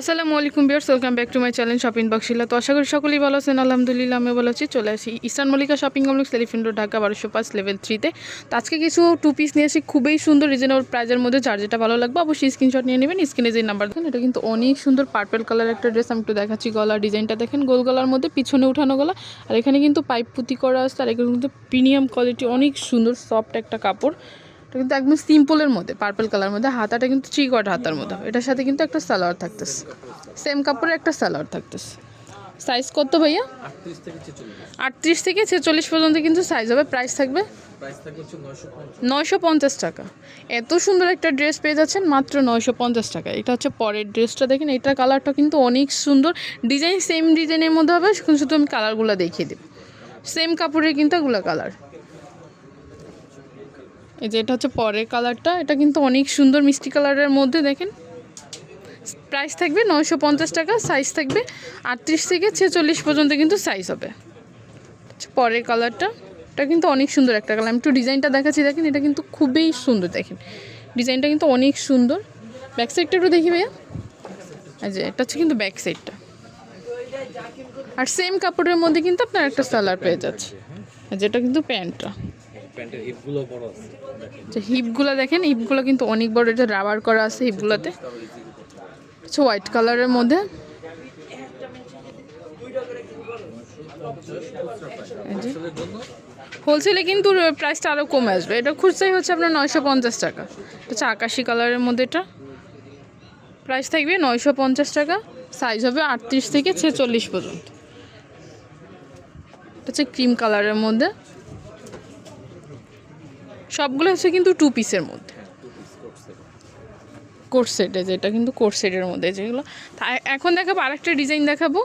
আসসালামু আলাইকুম বিয়ার্স welcome back to my channel shopping বক্সিলা তো আশা করি সকলেই ভালো আছেন। আলহামদুলিল্লাহ আমি ভালো আছি। চলে আসি Eastern Mallika Shopping Complex Elephant Road Dhaka, বারোশো পাঁচ লেভেল থ্রিতে তো। আজকে কিছু টু পিস নিয়ে আসি, খুবই সুন্দর রিজনেবল প্রাইজের মধ্যে যার যেটা ভালো লাগবে। অবশ্যই স্ক্রিনশট নিয়ে নেবেন স্ক্রিনে যে নাম্বার দেন, এটা কিন্তু অনেক সুন্দর পার্পেল কালার একটা ড্রেস আমি একটু দেখাচ্ছি গলার ডিজাইনটা দেখেন গোল গলার মধ্যে, পিছনে উঠানো গলা। আর এখানে কিন্তু পাইপ পুঁতি করা আছে, আর এখানে কিন্তু প্রিমিয়াম কোয়ালিটি অনেক সুন্দর সফট একটা কাপড়। এটা কিন্তু একদম সিম্পলের মধ্যে পার্পল কালার মধ্যে। হাতাটা কিন্তু থ্রি কোয়ার্ট হাতার মধ্যে। এটার সাথে কিন্তু একটা সালোয়ার থাকতেছে। সেম কাপড়ের একটা সালোয়ার থাকতেছে। সাইজ কত ভাইয়া? আটত্রিশ থেকে ছেচল্লিশ পর্যন্ত কিন্তু সাইজ হবে। প্রাইস থাকবে? নয়শো পঞ্চাশ টাকা। এত সুন্দর একটা ড্রেস পেয়ে যাচ্ছেন, মাত্র নয়শো পঞ্চাশ টাকা। এটা হচ্ছে পরের ড্রেসটা দেখেন। এটার কালারটা কিন্তু অনেক সুন্দর। ডিজাইন সেম ডিজাইনের মধ্যে হবে। শুধু শুধু আমি কালারগুলো দেখিয়ে দেব। সেম কাপড়ের কিন্তু এগুলো কালার এই যে এটা হচ্ছে পরের কালারটা। এটা কিন্তু অনেক সুন্দর মিষ্টি কালারের মধ্যে দেখেন। প্রাইস থাকবে নয়শো পঞ্চাশ টাকা সাইজ থাকবে আটত্রিশ থেকে ছেচল্লিশ পর্যন্ত কিন্তু সাইজ হবে। আচ্ছা, পরের কালারটা। এটা কিন্তু অনেক সুন্দর একটা কালার। আমি একটু ডিজাইনটা দেখাচ্ছি। দেখেন এটা কিন্তু খুবই সুন্দর দেখেন। ডিজাইনটা কিন্তু অনেক সুন্দর। ব্যাক সাইডটা একটু দেখি ভাইয়া। আচ্ছা এটা হচ্ছে কিন্তু ব্যাক সাইডটা আর সেম কাপড়ের মধ্যে কিন্তু আপনার একটা সালার পেয়ে যাচ্ছে। যেটা কিন্তু প্যান্টটা। প্যান্টের হিপগুলো বড় আছে। আচ্ছা হিপগুলো দেখেন, হিপগুলো কিন্তু অনেক বড় এটা রাবার করা আছে হিপগুলোতে। আচ্ছা হোয়াইট কালারের মধ্যে। হোলসেলে কিন্তু প্রাইসটা আরও কমে আসবে। এটা খুচরাই হচ্ছে আপনার নয়শো পঞ্চাশ টাকা। হচ্ছে আকাশি কালারের মধ্যে এটা। প্রাইস থাকবে নয়শো পঞ্চাশ টাকা। সাইজ হবে আটত্রিশ থেকে ছেচল্লিশ পর্যন্ত। হচ্ছে ক্রিম কালারের মধ্যে। সবগুলো হচ্ছে কিন্তু টু পিসের মধ্যে। কোর্ট সেটে যেটা কিন্তু কোর্ট সেটের মধ্যে যেগুলো। এখন দেখাবো আরেকটা ডিজাইন দেখাবো।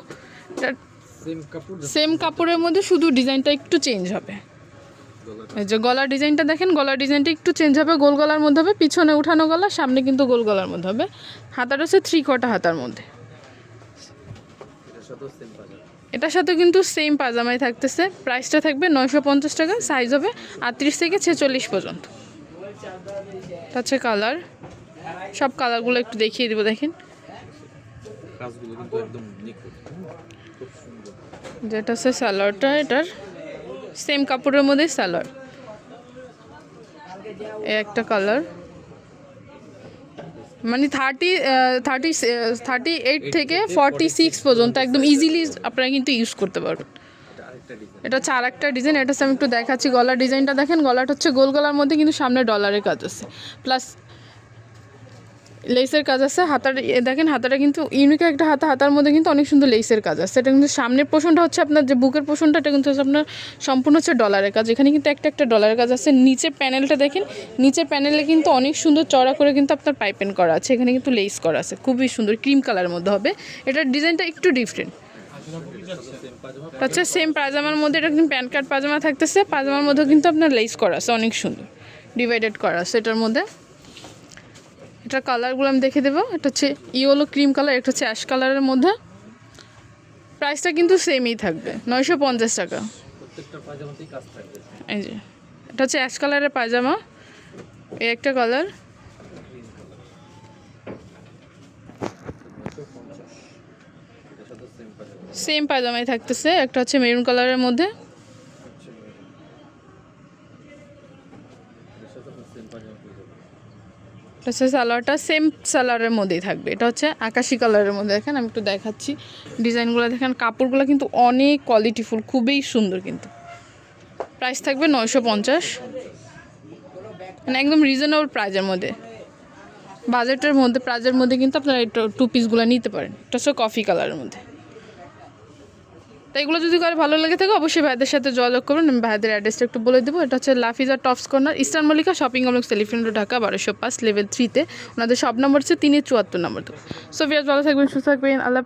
সেম কাপড়ের মধ্যে শুধু ডিজাইনটা একটু চেঞ্জ হবে। এই যে গলার ডিজাইনটা দেখেন গলার ডিজাইনটা একটু চেঞ্জ হবে গোল গলার মধ্যে হবে পিছনে উঠানো গলা সামনে কিন্তু গোল গলার মধ্যে হবে। হাতাটা হচ্ছে থ্রি কটা হাতার মধ্যে। এটার সাথে কিন্তু সেম পাজামাই থাকতেছে। প্রাইসটা থাকবে নয়শো পঞ্চাশ টাকা সাইজ হবে আটত্রিশ থেকে ছেচল্লিশ পর্যন্ত। হচ্ছে কালার সব কালারগুলো একটু দেখিয়ে দেবো দেখেন। যেটা হচ্ছে স্যালোয়ারটা এটার সেম কাপড়ের মধ্যেই স্যালোয়ার এই একটা কালার মানে থার্টি থার্টি থার্টি এইট থেকে ফর্টি সিক্স পর্যন্ত একদম ইজিলি আপনারা কিন্তু ইউজ করতে পারবেন। এটা হচ্ছে আর একটা ডিজাইন এটা আমি একটু দেখাচ্ছি। গলার ডিজাইনটা দেখেন, গলাটা হচ্ছে গোল গলার মধ্যে কিন্তু সামনে ডলারের কাজ আছে। প্লাস লেসের কাজ আছে, হাতার দেখেন হাতাটা কিন্তু ইউনিক একটা হাতা, হাতার মধ্যে কিন্তু অনেক সুন্দর লেসের কাজ আছে। এটা কিন্তু সামনের পোষণটা হচ্ছে আপনার যে বুকের পোষণটা এটা কিন্তু হচ্ছে আপনার সম্পূর্ণ হচ্ছে ডলারের কাজ। এখানে কিন্তু একটা একটা ডলারের কাজ আছে। নিচে প্যানেলটা দেখেন নিচে প্যানেলে কিন্তু অনেক সুন্দর চড়া করে কিন্তু আপনার পাইপেন করা আছে। এখানে কিন্তু লেস করা আছে। খুবই সুন্দর ক্রিম কালারের মধ্যে হবে। এটার ডিজাইনটা একটু ডিফারেন্ট হচ্ছে সেম পাজামার মধ্যে এটা কিন্তু প্যান্ট কার্ড পাজামা থাকতেছে। পাজামার মধ্যে কিন্তু আপনার লেস করা আছে, অনেক সুন্দর। ডিভাইডেড করা আছে এটার মধ্যে। এটার কালারগুলো আমি দেখে দেবো। এটা হচ্ছে ইয়েলো ক্রিম কালার একটা হচ্ছে অ্যাশ কালারের মধ্যে। প্রাইসটা কিন্তু সেমই থাকবে নয়শো পঞ্চাশ টাকা। এই যে এটা হচ্ছে অ্যাশ কালারের পায়জামা এই একটা কালার। সেম পায়জামাই থাকতেছে একটা হচ্ছে মেরুন কালারের মধ্যে। এটা হচ্ছে সালোয়ারটা সেম সালোয়ারের মধ্যেই থাকবে। এটা হচ্ছে আকাশি কালারের মধ্যে। দেখেন, আমি একটু দেখাচ্ছি ডিজাইনগুলো। দেখেন, কাপড়গুলো কিন্তু অনেক কোয়ালিটিফুল খুবই সুন্দর কিন্তু। প্রাইস থাকবে নয়শো পঞ্চাশ। মানে একদম রিজনেবল প্রাইজের মধ্যে। বাজেটের মধ্যে প্রাইজের মধ্যে কিন্তু আপনারা টু পিসগুলো নিতে পারেন। এটা হচ্ছে কফি কালারের মধ্যে। তো এগুলো যদি করে ভালো লাগে থাকে, অবশ্যই ভাইদের সাথে যোগাযোগ করুন। আমি ভাইদের অ্যাড্রেসটা একটু বলে দেবো। এটা হচ্ছে Lafiza tops corner, Eastern Mallika Shopping Complex telephone Dhaka, বারোশো পাঁচ লেভেল থ্রিতে ওনাদের সব নম্বর হচ্ছে তিনের চুয়াত্তর নম্বর তো। সো ভালো থাকবেন, সুস্থ থাকবেন, আল্লাহ